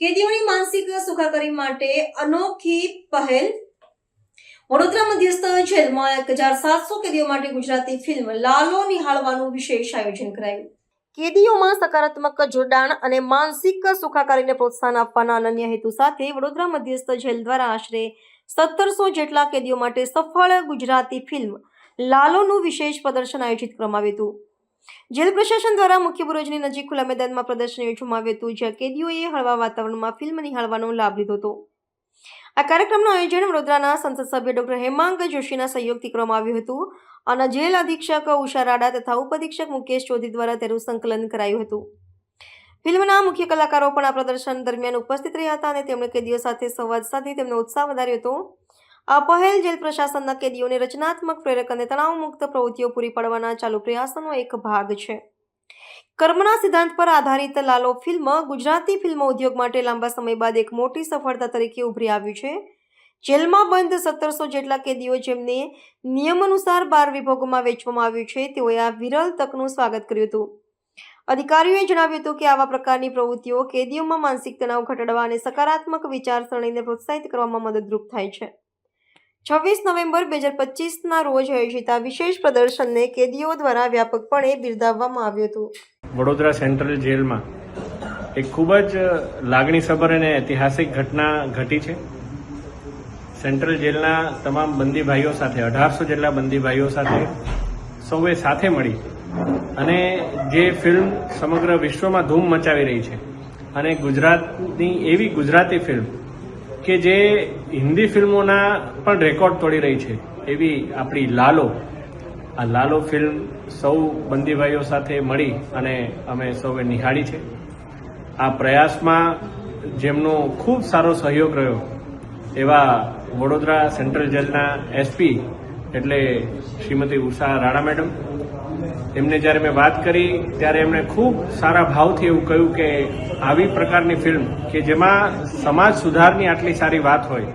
કેદીઓની માનસિક સુખાકારી માટે અનોખી પહેલ. વડોદરા મધ્યસ્થ જેલમાં એક હજાર સાતસો કેદીઓ માટે ગુજરાતી ફિલ્મ લાલો નિહાળવાનું વિશેષ આયોજન કરાયું. કેદીઓમાં સકારાત્મક જોડાણ અને માનસિક સુખાકારીને પ્રોત્સાહન આપવાના અનન્ય હેતુ સાથે વડોદરા મધ્યસ્થ જેલ દ્વારા આશરે સત્તરસો જેટલા કેદીઓ માટે સફળ ગુજરાતી ફિલ્મ લાલોનું વિશેષ પ્રદર્શન આયોજિત કરવામાં આવ્યું હતું. જેલ પ્રશાસન દ્વારા મુખ્ય બુરોજની નજીક ખુલ્લા મેદાનમાં પ્રદર્શન યોજવામાં આવ્યું હતું, જ્યાં કેદીઓએ હળવા વાતાવરણમાં ફિલ્મ નિહાળવાનો લાભ લીધો હતો. આ કાર્યક્રમનું આયોજન વડોદરાના સંસદ સભ્ય ડોક્ટર હેમાંગ જોશીના સહયોગથી કરવામાં આવ્યું હતું. અને જેલ અધિક્ષક ઉષા રાડા તથા ઉપઅધિક્ષક મુકેશ ચૌધરી દ્વારા તેનું સંકલન કરાયું હતું. ફિલ્મના મુખ્ય કલાકારો પણ આ પ્રદર્શન દરમિયાન ઉપસ્થિત રહ્યા હતા અને તેમણે કેદીઓ સાથે સંવાદ સાધી તેમનો ઉત્સાહ વધાર્યો હતો. આ પહેલ જેલ પ્રશાસનના કેદીઓને રચનાત્મક પ્રેરક અને તણાવમુક્ત પ્રવૃત્તિઓ પૂરી પાડવાના ચાલુ પ્રયાસનો એક ભાગ છે. કર્મના સિદ્ધાંત પર આધારિત લાલો ફિલ્મ ગુજરાતી ફિલ્મ ઉદ્યોગ માટે લાંબા સમય બાદ એક મોટી સફળતા તરીકે ઉભરી આવ્યું છે. જેલમાં બંધ સત્તરસો જેટલા કેદીઓ જેમને નિયમ અનુસાર બાર વિભાગોમાં વેચવામાં આવ્યું છે, તેઓએ આ વિરલ તકનું સ્વાગત કર્યું હતું. અધિકારીઓએ જણાવ્યું હતું કે આવા પ્રકારની પ્રવૃત્તિઓ કેદીઓમાં માનસિક તણાવ ઘટાડવા અને સકારાત્મક વિચારસરણીને પ્રોત્સાહિત કરવામાં મદદરૂપ થાય છે. છવ્વીસ નવેમ્બર બે હજાર પચીસના રોજ આયોજિત આ વિશેષ પ્રદર્શનને કેદીઓ દ્વારા વ્યાપકપણે બિરદાવવામાં આવ્યું હતું. વડોદરા સેન્ટ્રલ જેલમાં એક ખૂબ જ લાગણીસભર અને ઐતિહાસિક ઘટના ઘટી છે. સેન્ટ્રલ જેલના તમામ બંદી ભાઈઓ સાથે, અઢારસો જેટલા બંદી ભાઈઓ સાથે સૌએ સાથે મળી અને જે ફિલ્મ સમગ્ર વિશ્વમાં ધૂમ મચાવી રહી છે અને ગુજરાતની એવી ગુજરાતી ફિલ્મ કે જે હિન્દી ફિલ્મોના પણ રેકોર્ડ તોડી રહી છે, એવી આપણી લાલો. આ લાલો ફિલ્મ સૌ બંદીભાઈઓ સાથે મળી અને અમે સૌએ નિહાળી છે. આ પ્રયાસમાં જેમનો ખૂબ સારો સહયોગ રહ્યો, એવા વડોદરા સેન્ટ્રલ જેલના એસપી એટલે શ્રીમતી ઉષા રાણા મેડમ એમને જ્યારે મેં વાત કરી, ત્યારે એમણે ખૂબ સારા ભાવથી એવું કહ્યું કે આવી પ્રકારની ફિલ્મ કે જેમાં સમાજ સુધારની આટલી સારી વાત હોય,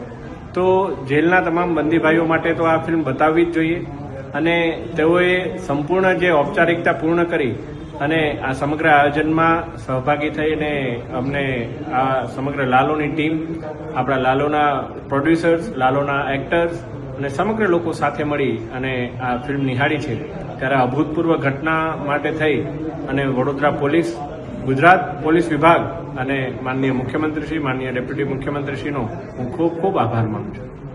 તો જેલના તમામ બંદીભાઈઓ માટે તો આ ફિલ્મ બતાવવી જ જોઈએ. અને તેઓએ સંપૂર્ણ જે ઔપચારિકતા પૂર્ણ કરી અને આ સમગ્ર આયોજનમાં સહભાગી થઈને અમને આ સમગ્ર લાલોની ટીમ આપણા લાલોના પ્રોડ્યુસર્સ લાલોના એક્ટર્સ અને સમગ્ર લોકો સાથે મળી અને આ ફિલ્મ નિહાળી છે. ત્યારે અભૂતપૂર્વ ઘટના માટે થઈ અને વડોદરા પોલીસ, ગુજરાત પોલીસ વિભાગ અને માનનીય મુખ્યમંત્રીશ્રી, માનનીય ડેપ્યુટી મુખ્યમંત્રીશ્રીનો હું ખૂબ ખૂબ આભાર માનું છું.